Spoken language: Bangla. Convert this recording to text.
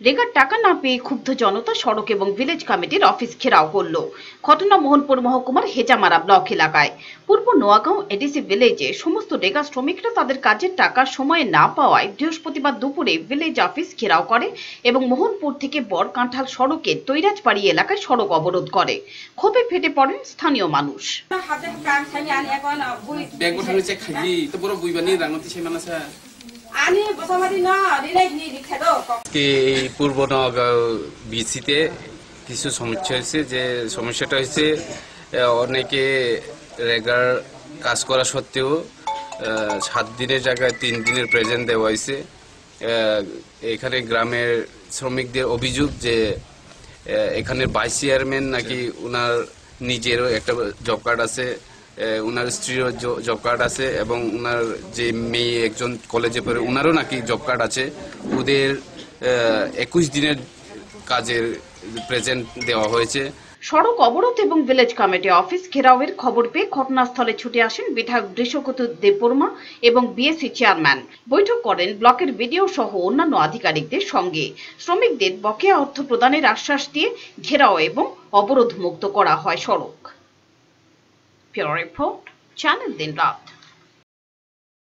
রেগার টাকা না পেয়ে ক্ষুব্ধ জনতা সড়ক এবং ভিলেজ কমিটির অফিস ঘেরাও করল। ঘটনা মোহনপুর মহকুমার হেজামারা ব্লক এলাকায়। পূর্ব নোয়াগাঁও এডিসি ভিলেজে সমস্ত রেগা শ্রমিকরা তাদের কাজের টাকা সময়ে না পাওয়ায় বৃহস্পতিবার দুপুরে ভিলেজ অফিস ঘেরাও করে এবং মোহনপুর থেকে বড়কাঁঠাল সড়কে তৈরাজবাড়ি এলাকায় সড়ক অবরোধ করে। ক্ষোভে ফেটে পড়েন স্থানীয় মানুষ। বেগ বঠানো খাইলি তো বড় বুইবানি রাঙতি সেই মানা এই পূর্ব নগাঁও বিসিতে কিছু সমস্যা হয়েছে যে সমস্যাটা হয়েছে অনেকে রেগার কাজ করা সত্ত্বেও সাত দিনের জায়গায় তিন দিনের প্রেজেন্ট দেওয়া হয়েছে। এখানে গ্রামের শ্রমিকদের অভিযোগ যে এখানে ভাইস চেয়ারম্যান নাকি ওনার নিজেরও একটা জব কার্ড আছে। ওনার স্ত্রীরও জব কার্ড আছে এবং ওনার যে মেয়ে একজন কলেজে পড়ে ওনারও নাকি জব কার্ড আছে। ওদের একুশ দিনের কাজের প্রেজেন্ট দেওয়া হয়েছে। সড়ক অবরোধ এবং ভিলেজ কমিটি অফিস ঘেরাওয়ের খবর পেয়ে ঘটনাস্থলে ছুটে আসেন বিধায়ক বৃষকতু দেববর্মা এবং বিএসসি চেয়ারম্যান বৈঠক করেন ব্লকের বিডিও সহ অন্যান্য আধিকারিকদের সঙ্গে। শ্রমিকদের বকেয়া অর্থ প্রদানের আশ্বাস দিয়ে ঘেরাও এবং অবরোধ মুক্ত করা হয় সড়ক। pure report channel din lot.